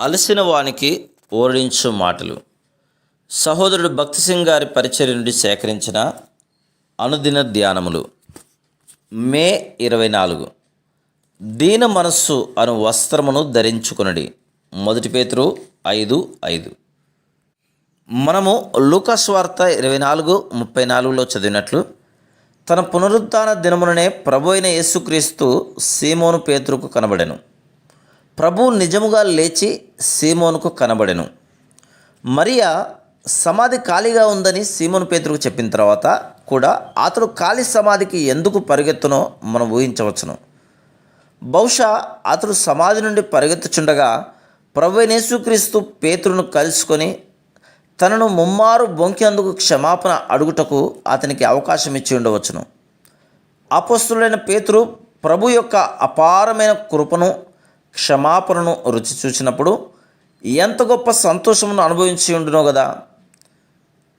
అలసిన వానికి ఓడించు మాటలు. సహోదరుడు భక్తి సింగ్ గారి పరిచర్య నుండి సేకరించిన అనుదిన ధ్యానములు. మే ఇరవై నాలుగు. దీన మనస్సు అను వస్త్రమును ధరించుకునడి. మొదటి పేతురు ఐదు ఐదు. మనము లూకాస్ వార్త ఇరవై నాలుగు ముప్పై నాలుగులో చదివినట్లు తన పునరుద్ధాన దినముననే ప్రభు అయిన యేసుక్రీస్తు సీమోను పేతురుకు కనబడెను. ప్రభు నిజముగా లేచి సీమోనుకు కనబడెను. మరియా సమాధి ఖాళీగా ఉందని సీమోను పేతురుకు చెప్పిన తర్వాత కూడా అతడు ఖాళీ సమాధికి ఎందుకు పరిగెత్తునో మనం ఊహించవచ్చును. బహుశా అతడు సమాధి నుండి పరిగెత్తుచుండగా ప్రభు యేసుక్రీస్తు పేతురును కలుసుకొని తనను ముమ్మారు బొంకేందుకు క్షమాపణ అడుగుటకు అతనికి అవకాశం ఇచ్చి ఉండవచ్చును. అపస్తులైన పేతురు ప్రభు యొక్క అపారమైన కృపను క్షమాపణను రుచి చూసినప్పుడు ఎంత గొప్ప సంతోషమును అనుభవించి ఉండునో కదా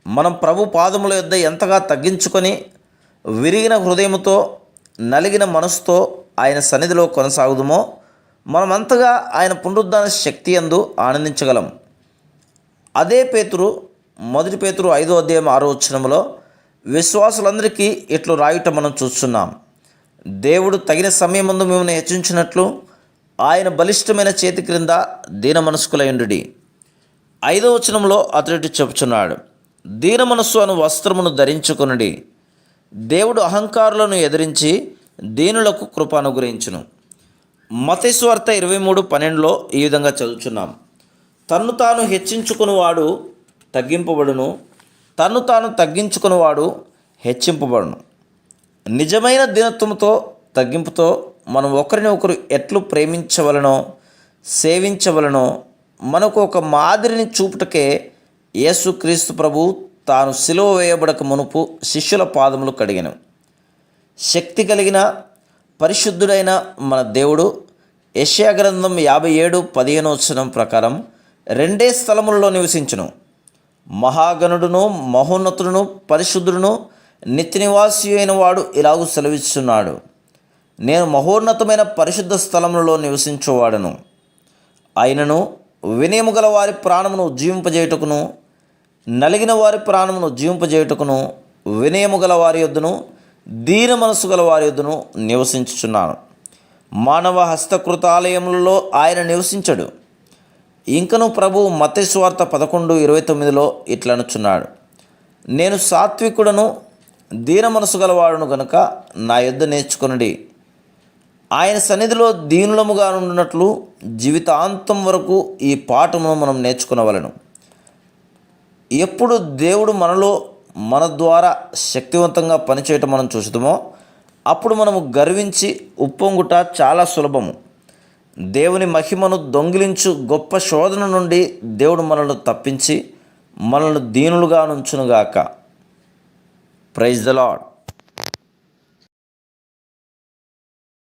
మనం ప్రభు పాదముల యొద్ద ఎంతగా తగ్గించుకొని విరిగిన హృదయముతో నలిగిన మనసుతో ఆయన సన్నిధిలో కొనసాగుదుమో మనమంతగా ఆయన పునరుద్ధాన శక్తి అందు ఆనందించగలం. అదే పేతురు మొదటి పేతురు ఐదో అధ్యాయం ఆరో వచ్చినములో విశ్వాసులందరికీ ఇట్లు రాయుట మనం చూస్తున్నాం. దేవుడు తగిన సమయం ముందు మిమ్మల్ని హెచ్చించినట్లు ఆయన బలిష్టమైన చేతి క్రింద దీన మనస్కులయుండు ఐదో వచనంలో అతడు చెప్పుచున్నాడు. దీన మనస్సు అను వస్త్రమును ధరించుకునుడి. దేవుడు అహంకారులను ఎదిరించి దీనులకు కృప అనుగ్రహించును. మతేశ్వార్త ఇరవై మూడు పన్నెండులో ఈ విధంగా చదువుచున్నాం. తన్ను తాను హెచ్చించుకునివాడు తగ్గింపబడును. తన్ను తాను తగ్గించుకునివాడు హెచ్చింపబడును. నిజమైన దీనత్వంతో తగ్గింపుతో మనం ఒకరిని ఒకరు ఎట్లు ప్రేమించవలనో సేవించవలనో మనకు ఒక మాదిరిని చూపుటకే యేసుక్రీస్తు ప్రభు తాను సిలువ వేయబడక మునుపు శిష్యుల పాదములు కడిగను. శక్తి కలిగిన పరిశుద్ధుడైన మన దేవుడు యశ్యాగ్రంథం యాభై ఏడు పదిహేను ప్రకారం రెండే స్థలములలో నివసించును. మహాగణుడును మహోన్నతుడును పరిశుద్ధుడును నిత్య నివాసి అయిన వాడు ఇలాగూ సెలవిస్తున్నాడు నేను మహోన్నతమైన పరిశుద్ధ స్థలములలో నివసించువాడను. ఆయనను వినయము గల వారి ప్రాణమును ఉజ్జీవింపజేయుటకును నలిగిన వారి ప్రాణమును ఉజ్జీవింపజేయుటకును వినయము గల వారి యొద్దను దీన మనసు గల వారి యొద్దను నివసించుచున్నాను. మానవ హస్తకృతాలయములలో ఆయన నివసించడు. ఇంకను ప్రభు మతేశ్వార్త పదకొండు ఇరవై తొమ్మిదిలో ఇట్లనుచున్నాడు. నేను సాత్వికుడను దీన మనసు గలవాడును గనుక నా యొద్ద నేర్చుకునడి. ఆయన సన్నిధిలో దీనులముగా ఉన్నట్లు జీవితాంతం వరకు ఈ పాఠమును మనం నేర్చుకునవలను. ఎప్పుడు దేవుడు మనలో మన ద్వారా శక్తివంతంగా పనిచేయటం మనం చూసుదామో అప్పుడు మనము గర్వించి ఉప్పొంగుట చాలా సులభము. దేవుని మహిమను దొంగిలించు గొప్ప శోధన నుండి దేవుడు మనల్ని తప్పించి మనల్ని దీనులుగా నుంచునుగాక. Praise the Lord